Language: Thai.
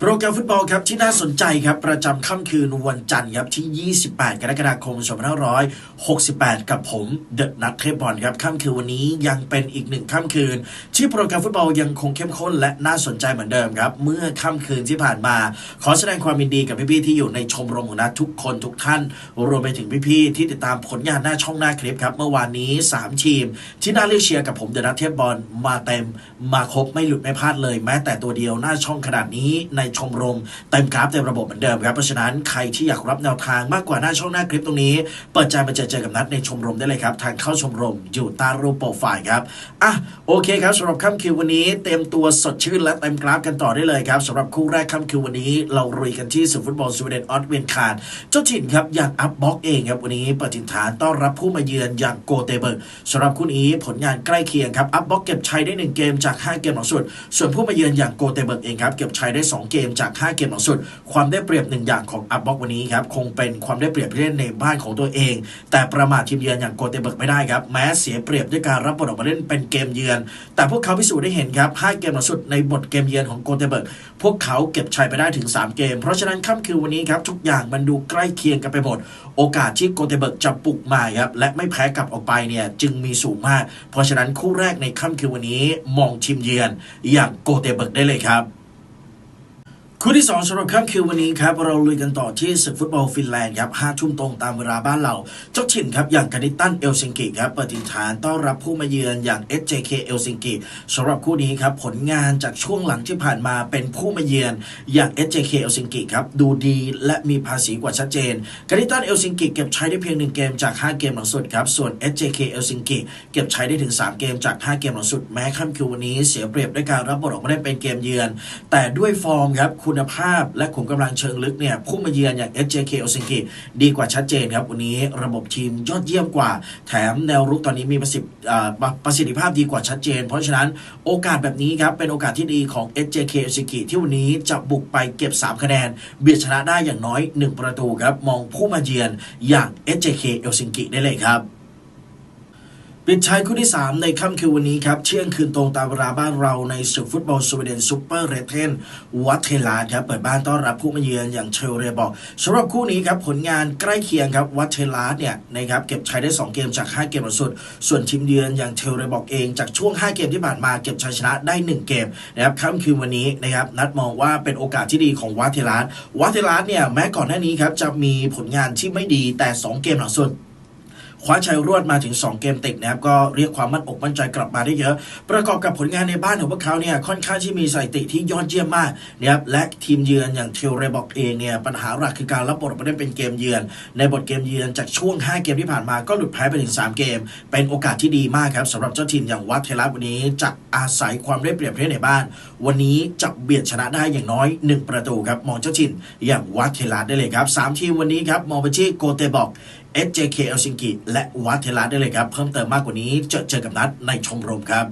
โปรแกรมฟุตบอลครับที่น่าสนใจครับประจำค่ำคืนวันจันทร์ครับที่ 28 กรกฎาคม 2568 กับผม เดอะนัทเทบอลครับค่ำคืนวันนี้ยังเป็นอีกหนึ่งค่ำคืน ที่โปรแกรมฟุตบอลยังคงเข้มข้นและน่าสนใจเหมือนเดิมครับ เมื่อค่ำคืนที่ผ่านมา ขอแสดงความยินดีกับพี่ๆที่อยู่ในชมรมของนัททุกคนทุกท่าน รวมไปถึงพี่ๆที่ติดตามผลงานหน้าช่องหน้าคลิปครับเมื่อวานนี้ 3 ทีม ที่น่าเลือกเชียร์กับผมเดอะนัทเทบอลมาเต็มมาครบไม่หลุดไม่พลาดเลย แม้แต่ตัวเดียวหน้าช่องขนาดนี้ในชมรมเต็มกราฟเต็มระบบเหมือนเดิมครับ เพราะฉะนั้นใครที่อยากรับแนวทางมากกว่าหน้าช่องหน้าคลิปตรงนี้ เปิดใจมาเจอเจอกับนัดในชมรมได้เลยครับ ทางเข้าชมรมอยู่ใต้รูปโปรไฟล์ครับอะโอเคครับสำหรับค่ำคืนวันนี้ เต็มตัวสดชื่นและเต็มกราฟกันต่อได้เลยครับสำหรับคู่แรกค่ำคืนวันนี้ เราลุยกันที่สุฟุตบอลสวีเดนออสเวนคาร์ดเจ้าถิ่นครับอย่างอัพบ็อกเองครับวันนี้เปิดถิ่นฐานต้อนรับผู้มาเยือนอย่างโกเตเบิร์กสำหรับคู่นี้ผลงานใกล้เคียงครับอัพบ็อกเก็บชัยได้หนึ่งเกมจากห้าเกมหลังสุด ส่วนผู้มาเยือนอย่างโกเตเบิร์กเองครับเก็บชัยได้สองเกมจากห้าเกมหลังสุด ความได้เปรียบหนึ่งอย่างของอัพบ็อกวันนี้ครับคงเป็นความได้เปรียบที่เล่นในบ้านของตัวเอง แต่ประมาททีมเยือนอย่างโกเตเบิร์กไม่ได้ครับแม้เสียเปรียบด้วยการรับบทออกมาเล่นเป็นเกมเยือน แต่พวกเขาพิสูจน์ได้เห็นครับ5เกมหลังสุดในบทเกมเยือนของโกเตเบิร์กพวกเขาเก็บชัยไปได้ถึง 3 เกม เพราะฉะนั้นค่ำคืนวันนี้ครับทุกอย่างมันดูใกล้เคียงกันไปหมดโอกาสที่โกเตเบิร์กจะปลุกมาครับและไม่แพ้กลับออกไปเนี่ยจึงมีสูงมาก เพราะฉะนั้นคู่แรกในค่ำคืนวันนี้มองทีมเยือนอย่างโกเตเบิร์กได้เลยครับ คู่ที่2สำหรับค่ำคืนวันนี้ครับเราลุยกันต่อที่ศึกฟุตบอลฟินแลนด์ครับห้าทุ่มตรงตามเวลาบ้านเรา เจ้าถิ่นครับอย่างกานิตันเอลซิงกิครับเปิดถิ่นฐานต้อนรับผู้มาเยือนอย่าง SJK เอลซิงกิสำหรับคู่นี้ครับผลงานจากช่วงหลังที่ผ่านมาเป็นผู้มาเยือนอย่าง SJK เอลซิงกิครับดูดีและมีภาษีกว่าชัดเจนกานิตันเอลซิงกิเก็บใช้ได้เพียงหนึ่งเกมจาก 5 เกมหลังสุดครับส่วน SJK เอลซิงกิเก็บใช้ได้ถึง 3 เกมจาก 5 เกมหลังสุดแม้ค่ำคืนวันนี้เสียเปรียบด้วยการรับบทออกมาได้เป็นเกมเยือน แต่ด้วยฟอร์มครับคุณภาพและขุมกำลังเชิงลึกเนี่ยผู้มาเยือนอย่าง SJK โอซิงกิดีกว่าชัดเจนครับ วันนี้ระบบทีมยอดเยี่ยมกว่า แถมแนวรุกตอนนี้มีประสิทธิประสิทธิภาพดีกว่าชัดเจน เพราะฉะนั้นโอกาสแบบนี้ครับ เป็นโอกาสที่ดีของ SJK โอซิงกิที่วันนี้จะบุกไปเก็บ 3 คะแนน เบียดชนะได้อย่างน้อย 1 ประตูครับมองผู้มาเยือนอย่าง SJK โอซิงกิได้เลยครับ ปิดท้ายคู่ที่ 3 ในค่ำคืนวันนี้ครับ เที่ยงคืนตรงตามเวลาบ้านเราในศึกฟุตบอลสวีเดนซูเปอร์เรเทนวัตเทลาครับ เปิดบ้านต้อนรับผู้มาเยือนอย่างเชลเรบอกสำหรับคู่นี้ครับ ผลงานใกล้เคียงครับวัตเทลาเนี่ยนะครับเก็บชัยได้ 2 เกมจาก 5 เกมล่าสุด ส่วนทีมเยือนอย่างเชลเรบอกเองจากช่วง 5 เกมที่ผ่านมาเก็บชัยชนะได้ 1 เกมนะครับค่ำคืนวันนี้นะครับนัดมองว่าเป็นโอกาสที่ดีของวัตเทลาวัตเทลาเนี่ยแม้ก่อนหน้านี้ครับจะมีผลงานที่ไม่ดีแต่ 2 เกมหลังสุด คว้าชัยรวดมาถึง 2 เกมติดนะครับก็เรียกความมั่นอกมั่นใจกลับมาได้เยอะ ประกอบกับผลงานในบ้านของพวกเขาเนี่ยค่อนข้างที่มีสถิติที่ยอดเยี่ยมมากนะครับและทีมเยือนอย่างเทลเรบอกเองเนี่ยปัญหาหลักคือการรับบทออกมาได้เป็นเกมเยือน ในบทเกมเยือนจากช่วง 5 เกมที่ผ่านมาก็หลุดแพ้ไปถึง 3 เกม เป็นโอกาสที่ดีมากครับสำหรับเจ้าทีมอย่างวัดเทลัสวันนี้จะอาศัยความได้เปรียบเภทในบ้าน วันนี้จะเบียดชนะได้อย่างน้อย 1 ประตูครับมองเจ้าถิ่นอย่างวัดเทลัสได้เลยครับสามทีมวันนี้ครับมองไปที่โกเตบอก SJK เอลซิงกิและวัดเทลัสได้เลยครับ เพิ่มเติมมากกว่านี้เจอเจอกับนัดในชมรมครับ